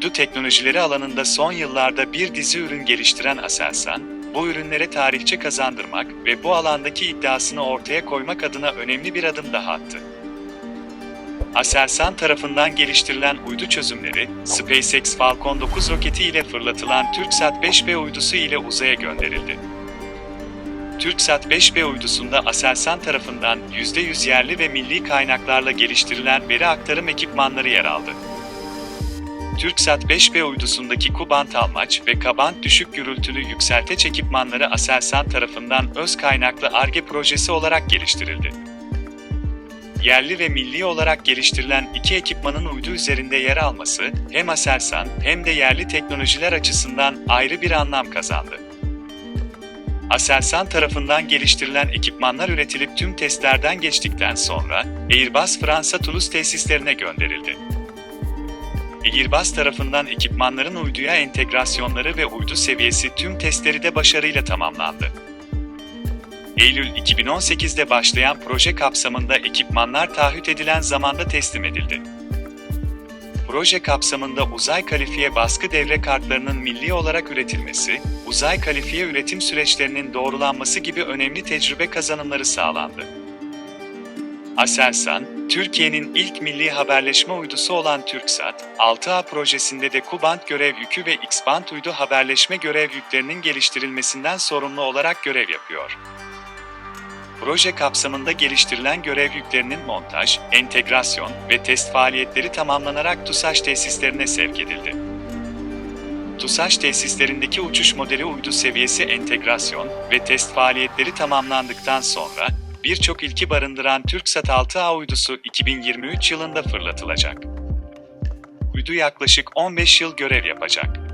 Uydu teknolojileri alanında son yıllarda bir dizi ürün geliştiren Aselsan, bu ürünlere tarihçe kazandırmak ve bu alandaki iddiasını ortaya koymak adına önemli bir adım daha attı. Aselsan tarafından geliştirilen uydu çözümleri, SpaceX Falcon 9 roketi ile fırlatılan TürkSat 5B uydusu ile uzaya gönderildi. TürkSat 5B uydusunda Aselsan tarafından %100 yerli ve milli kaynaklarla geliştirilen veri aktarım ekipmanları yer aldı. TürkSat 5B uydusundaki kubant almaç ve kabant düşük gürültülü yükselteç ekipmanları Aselsan tarafından öz kaynaklı ARGE projesi olarak geliştirildi. Yerli ve milli olarak geliştirilen iki ekipmanın uydu üzerinde yer alması, hem Aselsan hem de yerli teknolojiler açısından ayrı bir anlam kazandı. Aselsan tarafından geliştirilen ekipmanlar üretilip tüm testlerden geçtikten sonra Airbus Fransa Toulouse tesislerine gönderildi. Airbus tarafından ekipmanların uyduya entegrasyonları ve uydu seviyesi tüm testleri de başarıyla tamamlandı. Eylül 2018'de başlayan proje kapsamında ekipmanlar taahhüt edilen zamanda teslim edildi. Proje kapsamında uzay kalifiye baskı devre kartlarının milli olarak üretilmesi, uzay kalifiye üretim süreçlerinin doğrulanması gibi önemli tecrübe kazanımları sağlandı. Aselsan, Türkiye'nin ilk milli haberleşme uydusu olan TürkSat, 6A projesinde de Kubant görev yükü ve X-band uydu haberleşme görev yüklerinin geliştirilmesinden sorumlu olarak görev yapıyor. Proje kapsamında geliştirilen görev yüklerinin montaj, entegrasyon ve test faaliyetleri tamamlanarak TUSAŞ tesislerine sevk edildi. TUSAŞ tesislerindeki uçuş modeli uydu seviyesi entegrasyon ve test faaliyetleri tamamlandıktan sonra, birçok ilki barındıran TürkSat 6A uydusu 2023 yılında fırlatılacak. Uydu yaklaşık 15 yıl görev yapacak.